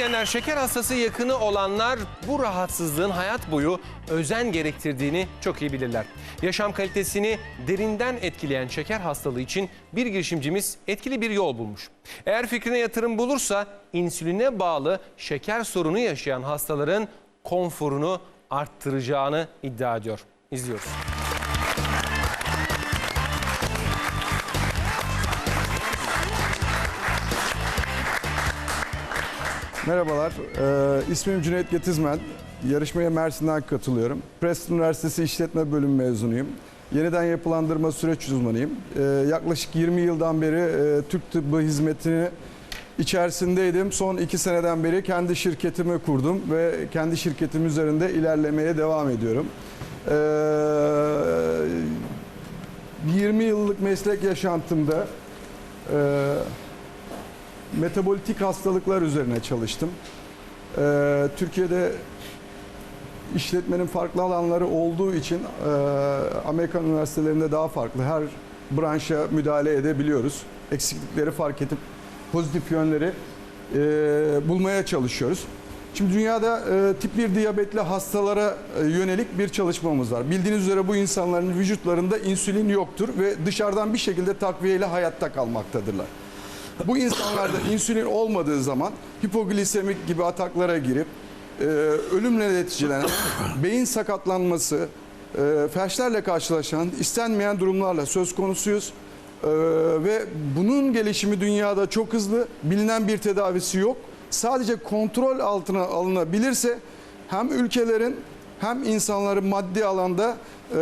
izleyenler şeker hastası yakını olanlar bu rahatsızlığın hayat boyu özen gerektirdiğini çok iyi bilirler. Yaşam kalitesini derinden etkileyen şeker hastalığı için bir girişimcimiz etkili bir yol bulmuş. Eğer fikrine yatırım bulursa insüline bağlı şeker sorunu yaşayan hastaların konforunu arttıracağını iddia ediyor. İzliyoruz. Merhabalar, ee, ismim Cüneyt Getizmen. Yarışmaya Mersin'den katılıyorum. Preston Üniversitesi İşletme Bölümü mezunuyum. Yeniden yapılandırma süreç uzmanıyım. Ee, yaklaşık 20 yıldan beri e, Türk tıbbı hizmetini içerisindeydim. Son iki seneden beri kendi şirketimi kurdum ve kendi şirketim üzerinde ilerlemeye devam ediyorum. Ee, 20 yıllık meslek yaşantımda e, metabolitik hastalıklar üzerine çalıştım. Ee, Türkiye'de işletmenin farklı alanları olduğu için e, Amerikan üniversitelerinde daha farklı her branşa müdahale edebiliyoruz. Eksiklikleri fark edip pozitif yönleri e, bulmaya çalışıyoruz. Şimdi dünyada e, tip 1 diyabetli hastalara e, yönelik bir çalışmamız var. Bildiğiniz üzere bu insanların vücutlarında insülin yoktur ve dışarıdan bir şekilde takviyeyle hayatta kalmaktadırlar. Bu insanlarda insülin olmadığı zaman hipoglisemik gibi ataklara girip e, ölümle neticelenen beyin sakatlanması, e, felçlerle karşılaşan istenmeyen durumlarla söz konusuyuz. E, ve bunun gelişimi dünyada çok hızlı. Bilinen bir tedavisi yok. Sadece kontrol altına alınabilirse hem ülkelerin hem insanların maddi alanda e,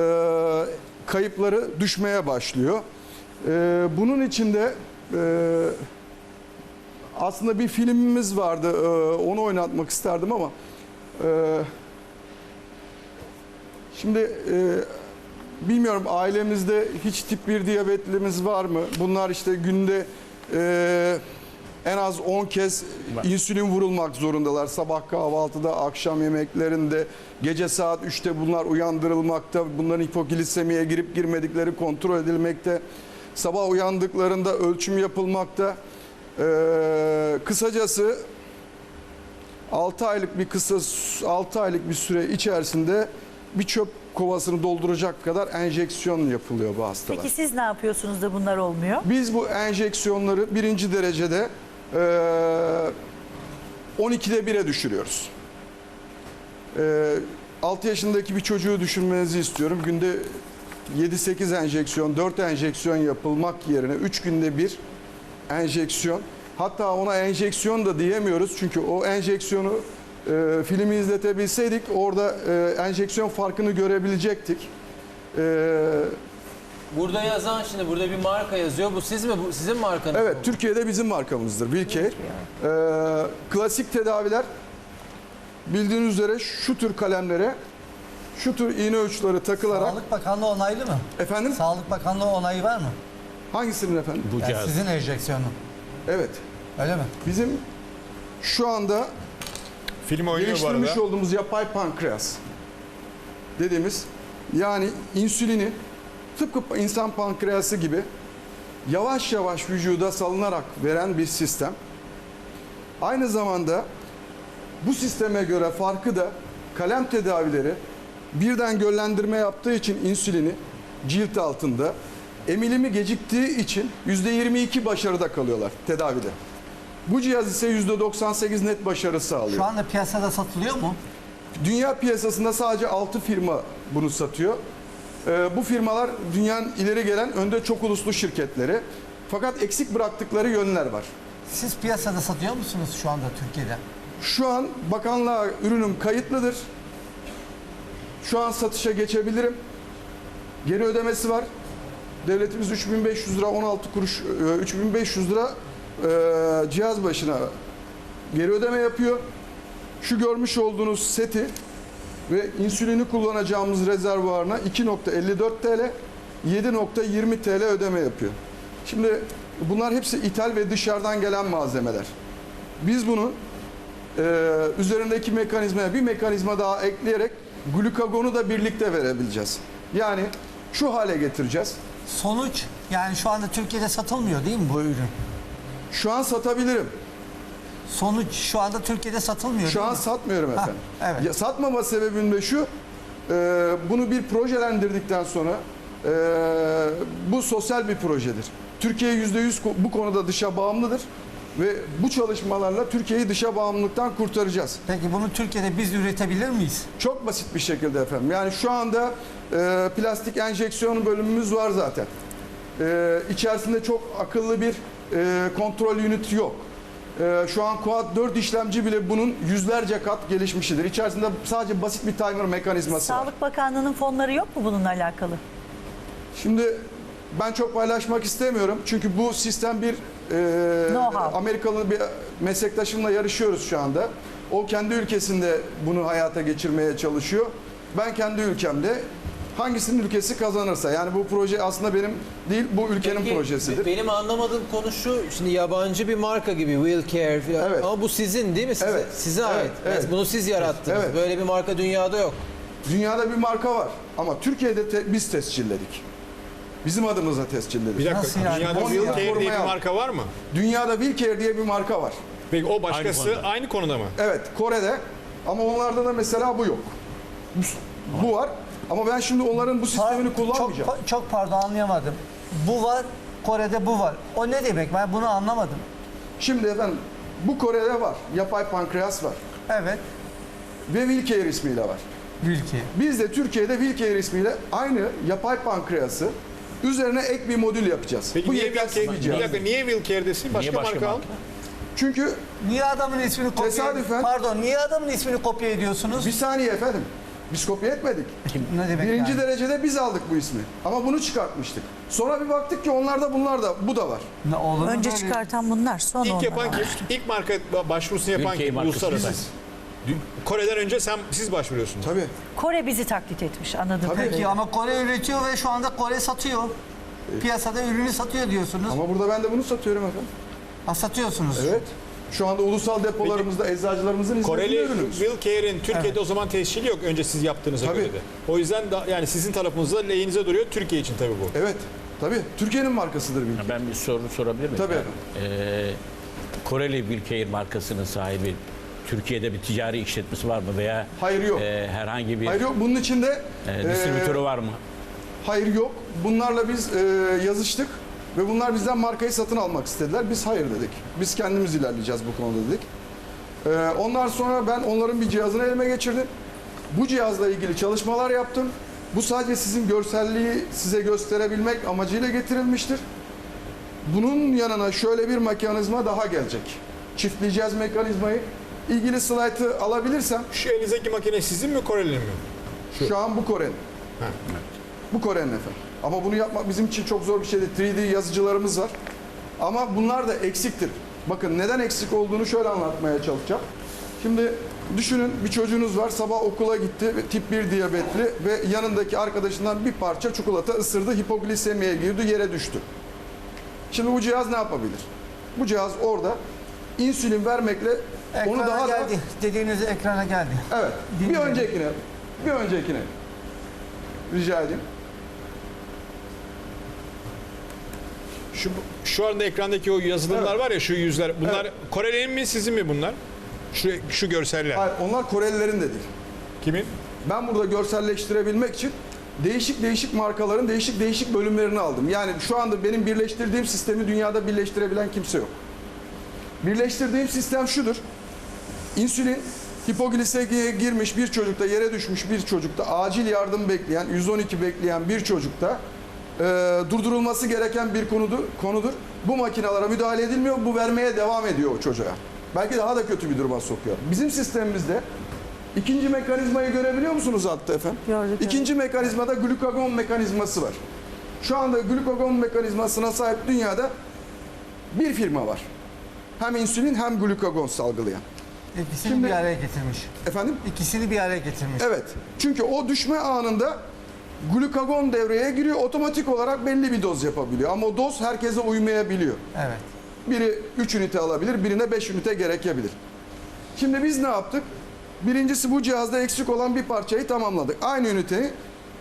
kayıpları düşmeye başlıyor. E, bunun içinde e, aslında bir filmimiz vardı. e, onu oynatmak isterdim ama e, şimdi e, bilmiyorum ailemizde hiç tip 1 diyabetlimiz var mı? Bunlar işte günde e, en az 10 kez insülin vurulmak zorundalar. Sabah kahvaltıda, akşam yemeklerinde, gece saat 3'te bunlar uyandırılmakta. Bunların hipoglisemiye girip girmedikleri kontrol edilmekte. Sabah uyandıklarında ölçüm yapılmakta. Ee, kısacası 6 aylık bir kısa 6 aylık bir süre içerisinde bir çöp kovasını dolduracak kadar enjeksiyon yapılıyor bu hastalar. Peki siz ne yapıyorsunuz da bunlar olmuyor? Biz bu enjeksiyonları birinci derecede eee 12'de 1'e düşürüyoruz. Eee 6 yaşındaki bir çocuğu düşünmenizi istiyorum. Günde 7-8 enjeksiyon, 4 enjeksiyon yapılmak yerine 3 günde bir enjeksiyon. Hatta ona enjeksiyon da diyemiyoruz. Çünkü o enjeksiyonu e, filmi izletebilseydik orada e, enjeksiyon farkını görebilecektik. E, Burada yazan şimdi burada bir marka yazıyor. Bu siz mi? Bu sizin markanız Evet, mı? Türkiye'de bizim markamızdır Wilcare. Ee, klasik tedaviler bildiğiniz üzere şu tür kalemlere şu tür iğne uçları takılarak Sağlık Bakanlığı onaylı mı? efendim Sağlık Bakanlığı onayı var mı? hangisinin efendim? Yani sizin enjeksiyonu. Evet. Öyle mi? Bizim şu anda Film oynuyor bu geliştirmiş olduğumuz yapay pankreas dediğimiz yani insülini tıpkı insan pankreası gibi yavaş yavaş vücuda salınarak veren bir sistem. Aynı zamanda bu sisteme göre farkı da kalem tedavileri birden göllendirme yaptığı için insülini cilt altında emilimi geciktiği için %22 başarıda kalıyorlar tedavide. Bu cihaz ise %98 net başarı sağlıyor. Şu anda piyasada satılıyor mu? Dünya piyasasında sadece 6 firma bunu satıyor. Ee, bu firmalar dünyanın ileri gelen önde çok uluslu şirketleri. Fakat eksik bıraktıkları yönler var. Siz piyasada satıyor musunuz şu anda Türkiye'de? Şu an bakanlığa ürünüm kayıtlıdır. Şu an satışa geçebilirim. Geri ödemesi var. Devletimiz 3500 lira 16 kuruş e, 3500 lira e, cihaz başına geri ödeme yapıyor. Şu görmüş olduğunuz seti ve insülini kullanacağımız rezervuarına 2.54 TL 7.20 TL ödeme yapıyor. Şimdi bunlar hepsi ithal ve dışarıdan gelen malzemeler. Biz bunu e, üzerindeki mekanizmaya bir mekanizma daha ekleyerek glukagonu da birlikte verebileceğiz. Yani şu hale getireceğiz. Sonuç yani şu anda Türkiye'de satılmıyor değil mi bu ürün? Şu an satabilirim. Sonuç şu anda Türkiye'de satılmıyor Şu değil an mi? satmıyorum Ha, efendim. evet. Ya, satmama sebebim de şu. e, bunu bir projelendirdikten sonra e, bu sosyal bir projedir. Türkiye %100 ko- bu konuda dışa bağımlıdır ve bu çalışmalarla Türkiye'yi dışa bağımlılıktan kurtaracağız. Peki bunu Türkiye'de biz üretebilir miyiz? Çok basit bir şekilde efendim. Yani şu anda e, plastik enjeksiyon bölümümüz var zaten. E, içerisinde çok akıllı bir e, kontrol ünit yok. E, şu an Quad 4 işlemci bile bunun yüzlerce kat gelişmişidir. İçerisinde sadece basit bir timer mekanizması var. Sağlık Bakanlığı'nın fonları yok mu bununla alakalı? Şimdi ben çok paylaşmak istemiyorum. Çünkü bu sistem bir e. Amerikalı bir meslektaşımla yarışıyoruz şu anda. O kendi ülkesinde bunu hayata geçirmeye çalışıyor. Ben kendi ülkemde hangisinin ülkesi kazanırsa yani bu proje aslında benim değil bu ülkenin Peki, projesidir. Benim anlamadığım konu şu. Şimdi yabancı bir marka gibi Will Care falan. Evet. Ama bu sizin değil mi? Size, Evet. Size Evet, ait. evet. Bunu siz yarattınız. Evet. Böyle bir marka dünyada yok. Dünyada bir marka var ama Türkiye'de te- biz tescilledik. Bizim adımıza tescilledik. Bir dakika. Nasıl yani? Dünyada On yıllık Care diye korumaya bir al. marka var mı? Dünyada Wilcare diye bir marka var. Peki o başkası aynı konuda, mı? Evet Kore'de ama onlarda da mesela bu yok. Bu, bu var ama ben şimdi onların bu sistemini kullanmayacağım. Çok, çok pardon anlayamadım. Bu var, Kore'de bu var. O ne demek? Ben bunu anlamadım. Şimdi efendim bu Kore'de var. Yapay pankreas var. Evet, Ve Wilcare ismiyle var. ülke. Biz de Türkiye'de Wilcare ismiyle aynı yapay pankreası üzerine ek bir modül yapacağız. Peki bu niye yetersiz bir bir cihaz. dakika niye Will Care'desin? Başka, başka marka al. marka? Çünkü Niye adamın ismini kopya Tesadüfen- Pardon, niye adamın ismini kopya ediyorsunuz? bir saniye efendim. Biz kopya etmedik. ne demek Birinci yani? derecede biz aldık bu ismi. Ama bunu çıkartmıştık. Sonra bir baktık ki onlarda bunlar da bu da var. Ne olur mu Önce böyle? çıkartan bunlar, sonra İlk onlar. yapan kim? İlk marka başvurusunu yapan kim? Markası Uluslararası. biziz. Kore'den önce sen siz başvuruyorsunuz. Tabii. Kore bizi taklit etmiş anladım. Tabii. Peki ama Kore üretiyor ve şu anda Kore satıyor. Piyasada ürünü satıyor diyorsunuz. Ama burada ben de bunu satıyorum efendim. Ha, satıyorsunuz. Evet. Şu anda ulusal depolarımızda eczacılarımızın hizmetinde Koreli ürünümüz. Will Care'in Türkiye'de o zaman tescili yok önce siz yaptığınıza Tabii. göre de. O yüzden da, yani sizin tarafınızda lehinize duruyor Türkiye için tabii bu. Evet. Tabii. Türkiye'nin markasıdır Wilcare. Ben bir soru sorabilir miyim? Tabii Ben, eee, Koreli Wilcare markasının sahibi Türkiye'de bir ticari işletmesi var mı veya Hayır yok. eee, herhangi bir Hayır yok. Bunun içinde eee, distribütörü e, var mı? hayır yok. Bunlarla biz e, yazıştık ve bunlar bizden markayı satın almak istediler. Biz hayır dedik. Biz kendimiz ilerleyeceğiz bu konuda dedik. E, ondan sonra ben onların bir cihazını elime geçirdim. Bu cihazla ilgili çalışmalar yaptım. Bu sadece sizin görselliği size gösterebilmek amacıyla getirilmiştir. Bunun yanına şöyle bir mekanizma daha gelecek. Çiftleyeceğiz mekanizmayı. İlgili slaytı alabilirsem Şu elinizdeki makine sizin mi Koreli'nin mi? Şu an bu Kore'nin. Bu Kore'nin efendim. Ama bunu yapmak bizim için çok zor bir şeydi. 3D yazıcılarımız var. Ama bunlar da eksiktir. Bakın neden eksik olduğunu şöyle anlatmaya çalışacağım. Şimdi düşünün bir çocuğunuz var sabah okula gitti ve tip 1 diyabetli ve yanındaki arkadaşından bir parça çikolata ısırdı hipoglisemiye girdi yere düştü. Şimdi bu cihaz ne yapabilir? Bu cihaz orada insülin vermekle Ekrana onu daha da geldi. Dediğiniz ekrana geldi. Evet. Bir Dinliyorum. öncekine. Bir öncekine. Rica edeyim. Şu şu anda ekrandaki o yazılımlar Evet. var ya şu yüzler. Bunlar Evet. Koreli'nin mi sizin mi bunlar? Şu şu görseller. Hayır, onlar Korelilerin de değil. Kimin? Ben burada görselleştirebilmek için değişik değişik markaların değişik değişik bölümlerini aldım. Yani şu anda benim birleştirdiğim sistemi dünyada birleştirebilen kimse yok. Birleştirdiğim sistem şudur. İnsülin hipoglisemiye girmiş bir çocukta, yere düşmüş bir çocukta, acil yardım bekleyen, 112 bekleyen bir çocukta e, durdurulması gereken bir konudur. konudur. Bu makinalara müdahale edilmiyor, bu vermeye devam ediyor o çocuğa. Belki daha da kötü bir duruma sokuyor. Bizim sistemimizde ikinci mekanizmayı görebiliyor musunuz altta efendim? Gördük, İkinci mekanizmada glukagon mekanizması var. Şu anda glukagon mekanizmasına sahip dünyada bir firma var. Hem insülin hem glukagon salgılayan. İkisini Şimdi- bir araya getirmiş. Efendim? İkisini bir araya getirmiş. Evet. Çünkü o düşme anında glukagon devreye giriyor. Otomatik olarak belli bir doz yapabiliyor. Ama o doz herkese uymayabiliyor. Evet. Biri 3 ünite alabilir, birine 5 ünite gerekebilir. Şimdi biz ne yaptık? Birincisi bu cihazda eksik olan bir parçayı tamamladık. Aynı üniteyi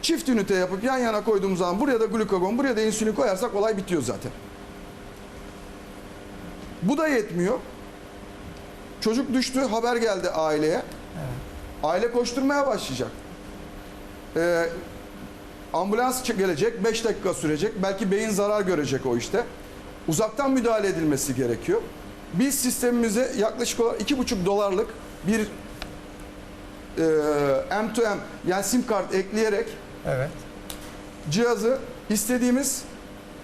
çift ünite yapıp yan yana koyduğumuz zaman buraya da glukagon, buraya da insülin koyarsak olay bitiyor zaten. Bu da yetmiyor. Çocuk düştü, haber geldi aileye. Aile koşturmaya başlayacak. Ee, ambulans gelecek, 5 dakika sürecek. Belki beyin zarar görecek o işte. Uzaktan müdahale edilmesi gerekiyor. Biz sistemimize yaklaşık olarak 2,5 dolarlık bir e, M2M yani sim kart ekleyerek Evet. cihazı istediğimiz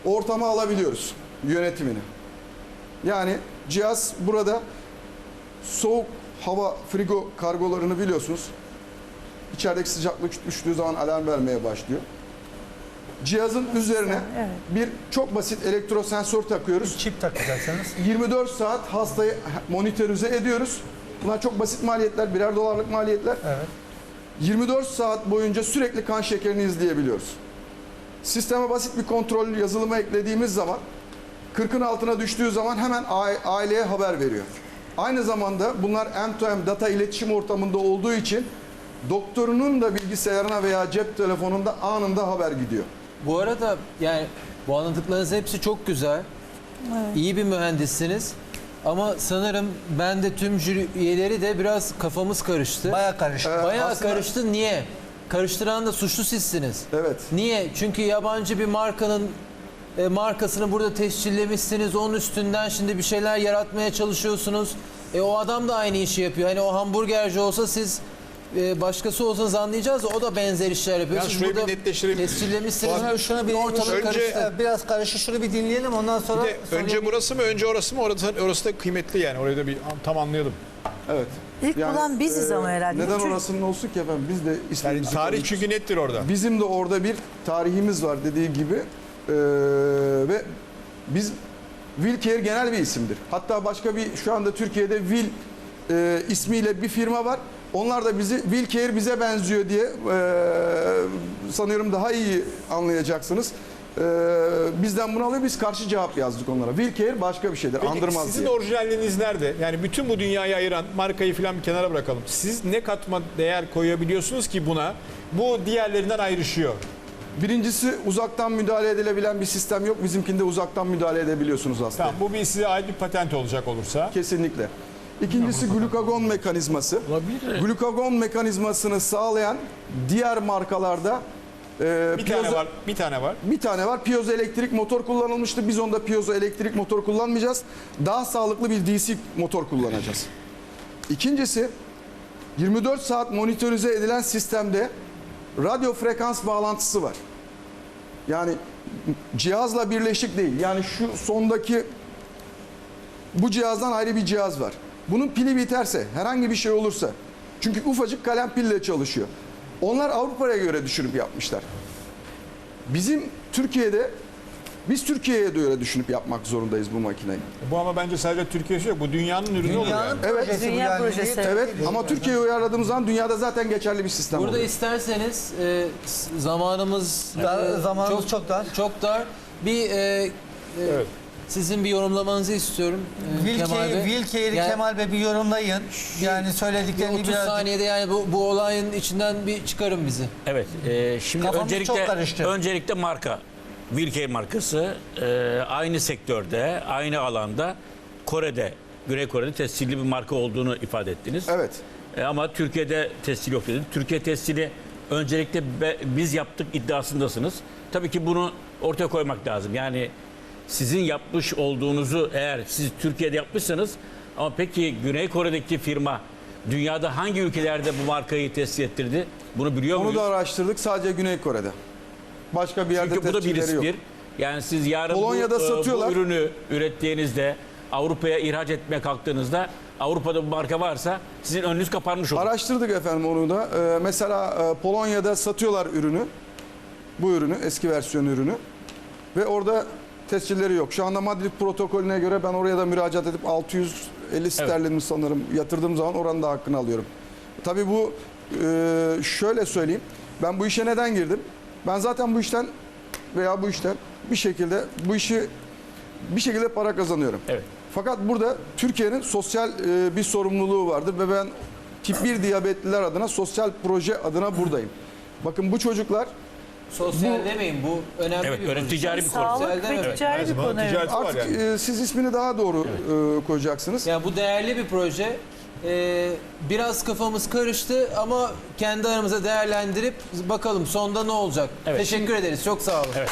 ortama alabiliyoruz yönetimini. Yani cihaz burada soğuk hava frigo kargolarını biliyorsunuz. İçerideki sıcaklık düştüğü zaman alarm vermeye başlıyor. Cihazın üzerine Evet. bir çok basit elektrosensör takıyoruz. Çip takacaksınız. 24 saat hastayı monitörize ediyoruz. Bunlar çok basit maliyetler, birer dolarlık maliyetler. Evet. 24 saat boyunca sürekli kan şekerini izleyebiliyoruz. Sisteme basit bir kontrol yazılımı eklediğimiz zaman 40'ın altına düştüğü zaman hemen aileye haber veriyor. Aynı zamanda bunlar M2M data iletişim ortamında olduğu için doktorunun da bilgisayarına veya cep telefonunda anında haber gidiyor. Bu arada yani bu anlattıklarınız hepsi çok güzel. İyi bir mühendissiniz. Ama sanırım ben de tüm jüri üyeleri de biraz kafamız karıştı. Baya karışık. Ee, Bayağı aslında- karıştı. Niye? Karıştıran da suçlu sizsiniz. Evet. Niye? Çünkü yabancı bir markanın e, markasını burada tescillemişsiniz. Onun üstünden şimdi bir şeyler yaratmaya çalışıyorsunuz. E, o adam da aynı işi yapıyor. Hani o hamburgerci olsa siz e, başkası olsanız anlayacağız da o da benzer işler yapıyor. Ya Siz şurayı bir burada netleştirelim. Tescillemişsiniz. Şunu, şunu bir ortalık Önce- karıştı. Biraz karışık. Şunu bir dinleyelim ondan Bir sonra önce burası mı önce orası mı orası, orası da kıymetli yani orayı da bir tam anlayalım. Evet. İlk bulan biziz e, ama herhalde. Neden Çünkü- orasının olsun ki efendim? Biz de Yani ismimizi tarih çünkü nettir orada. Bizim de orada bir tarihimiz var dediği gibi Ee, ve biz Wilcare genel bir isimdir. Hatta başka bir şu anda Türkiye'de Will e, ismiyle bir firma var. Onlar da bizi Wilcare bize benziyor diye e, sanıyorum daha iyi anlayacaksınız. E, bizden bunu alıyor biz karşı cevap yazdık onlara. Wilcare başka bir şeydir. Peki andırmaz sizin diye. orijinalliğiniz nerede? Yani bütün bu dünyayı ayıran markayı falan bir kenara bırakalım. Siz ne katma değer koyabiliyorsunuz ki buna? Bu diğerlerinden ayrışıyor. Birincisi uzaktan müdahale edilebilen bir sistem yok. Bizimkinde uzaktan müdahale edebiliyorsunuz aslında. Tamam bu bir size ait bir patent olacak olursa. Kesinlikle. İkincisi glukagon mekanizması. Glukagon mekanizmasını sağlayan diğer markalarda e, Bir tane var, bir tane var. bir tane var. Piyozoelektrik motor kullanılmıştı. Biz onda piyozoelektrik motor kullanmayacağız. Daha sağlıklı bir DC motor kullanacağız. İkincisi 24 saat monitörize edilen sistemde radyo frekans bağlantısı var. Yani cihazla birleşik değil. Yani şu sondaki bu cihazdan ayrı bir cihaz var. Bunun pili biterse, herhangi bir şey olursa, çünkü ufacık kalem pille çalışıyor. Onlar Avrupa'ya göre düşünüp yapmışlar. Bizim Türkiye'de, biz Türkiye'ye göre düşünüp yapmak zorundayız bu makineyi. Bu ama bence sadece Türkiye yok. Bu dünyanın ürünü olur yani. Dünyanın Evet. projesi bu Dünya yani. projesi. Evet ama Türkiye'ye uyarladığımız zaman dünyada zaten geçerli bir sistem Burada oluyor. isterseniz e, s- zamanımız Dar- e, zamanımız çok dar. Çok dar. Bir e, e, Evet. sizin bir yorumlamanızı istiyorum e, Kemal Bey. Wilcare'i Yani Kemal Bey bir yorumlayın. Yani bir söylediklerini 30 biraz saniyede yani bu, bu olayın içinden bir çıkarın bizi. Evet. e, şimdi Kafamız öncelikle çok karıştı. öncelikle marka. Wilcare markası e, aynı sektörde, aynı alanda Kore'de, Güney Kore'de tescilli bir marka olduğunu ifade ettiniz. Evet. E, ama Türkiye'de tescil yok dediniz. Türkiye tescili öncelikle be- biz yaptık iddiasındasınız. Tabii ki bunu ortaya koymak lazım. Yani sizin yapmış olduğunuzu eğer siz Türkiye'de yapmışsanız ama peki Güney Kore'deki firma dünyada hangi ülkelerde bu markayı tescil ettirdi? Bunu biliyor Onu muyuz? da araştırdık sadece Güney Kore'de. Başka bir yerde Çünkü bu da bir tescilleri yok. risktir. Yani siz yarın Polonya'da bu, e, satıyorlar. bu ürünü ürettiğinizde Avrupa'ya ihraç etmeye kalktığınızda Avrupa'da bu marka varsa sizin önünüz kapanmış olur. Araştırdık efendim onu da. Ee, mesela e, Polonya'da satıyorlar ürünü. Bu ürünü, eski versiyon ürünü. Ve orada tescilleri yok. Şu anda Madrid protokolüne göre ben oraya da müracaat edip 650 sterlin sanırım yatırdığım zaman oranın da hakkını alıyorum. Tabii bu e, şöyle söyleyeyim. Ben bu işe neden girdim? Ben zaten bu işten veya bu işten bir şekilde bu işi bir şekilde para kazanıyorum. Evet. Fakat burada Türkiye'nin sosyal e, bir sorumluluğu vardır ve ben tip 1 diyabetliler adına sosyal proje adına buradayım. Bakın bu çocuklar Sosyal Bu- demeyin bu önemli Evet, bir proje. ticari bir konu. Sağlık ve ticari bir Her zaman konu. evet. artık yani. e, siz ismini daha doğru e, koyacaksınız. Yani bu değerli bir proje. Ee, biraz kafamız karıştı ama kendi aramızda değerlendirip bakalım sonda ne olacak. Evet. Teşekkür ederiz. Çok sağ olun. Evet.